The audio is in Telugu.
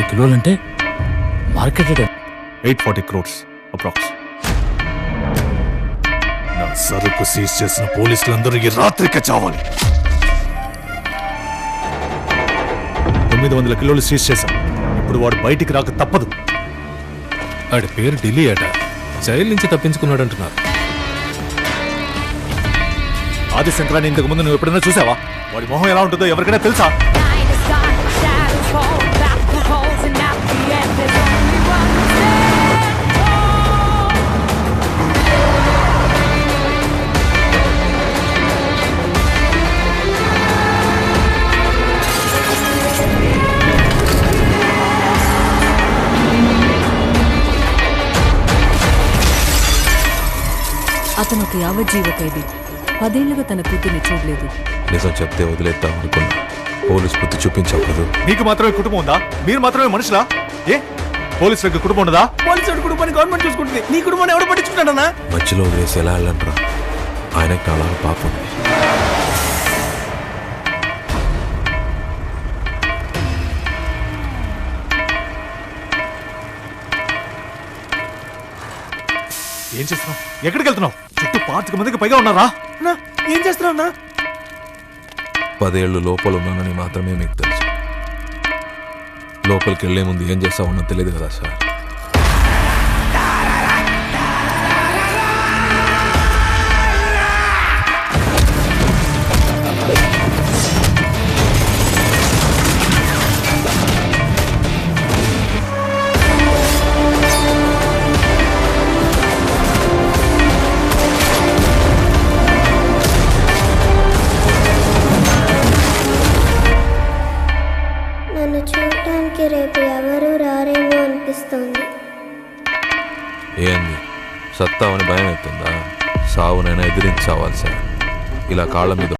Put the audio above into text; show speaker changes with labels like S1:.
S1: వందల కిలోలంటే market
S2: eight forty crores approx. నా సరుకు సీజ్ చేసిన పోలీసులందరూ ఈ రాత్రికే చావాలి. తొమ్మిది వందల కిలోలు సీజ్ చేశాం. ఇప్పుడు వాడు బయటికి రాక తప్పదు.
S3: ఆడి పేరు ఢిల్లీ అట. జైలు నుంచి తప్పించుకున్నాడు అంటున్నారు
S2: ఆది శంకరాన్ని ఇంతకు ముందు నువ్వు ఎప్పుడైనా చూసావా? వాడి మొహం ఎలా ఉంటుందో ఎవరికైనా తెలుసా?
S4: అతను ఒక యావజ్జీవ ఖైదీ పదేళ్ళుగా తన కూతుర్ని చూడలేదు.
S5: నిజం చెప్తే వదిలేద్దాం అనుకున్నా పోలీస్ బుద్ధి చూపించకూడదు
S2: మీకు మాత్రమే కుటుంబం ఉందా? మీరు మాత్రమే మనుషులా? ఏ? పోలీసులకు కుటుంబం ఉండదా
S1: పోలీసు కుటుంబాన్ని గవర్నమెంట్ చూసుకుంటుంది. నీ కుటుంబాన్ని ఎవడు పట్టించుకుంటాడన్నా
S5: మధ్యలో వదిలేసి ఎలా వెళ్ళంటారా ఆయనకు నాలుగు పాప
S2: ఏం చేస్తున్నావు? ఎక్కడికి వెళ్తున్నావు చుట్టూ పాతిక మందికి పైగా ఉన్నారా?
S1: అన్నా, ఏం చేస్తున్నావు అన్నా?
S5: పదేళ్ళు లోపల ఉన్నానని మాత్రమే మీకు తెలుసు. లోపలికి వెళ్ళే ముందు ఏం చేస్తామన్నో తెలియదు కదా సార్.
S6: ఇంటికి రేపు ఎవరు రారేమో అనిపిస్తోంది.
S5: ఏంది? సత్తావని భయం అవుతుందా సావునైనా ఎదిరించి సావాలి సార్. ఇలా కాళ్ళ మీద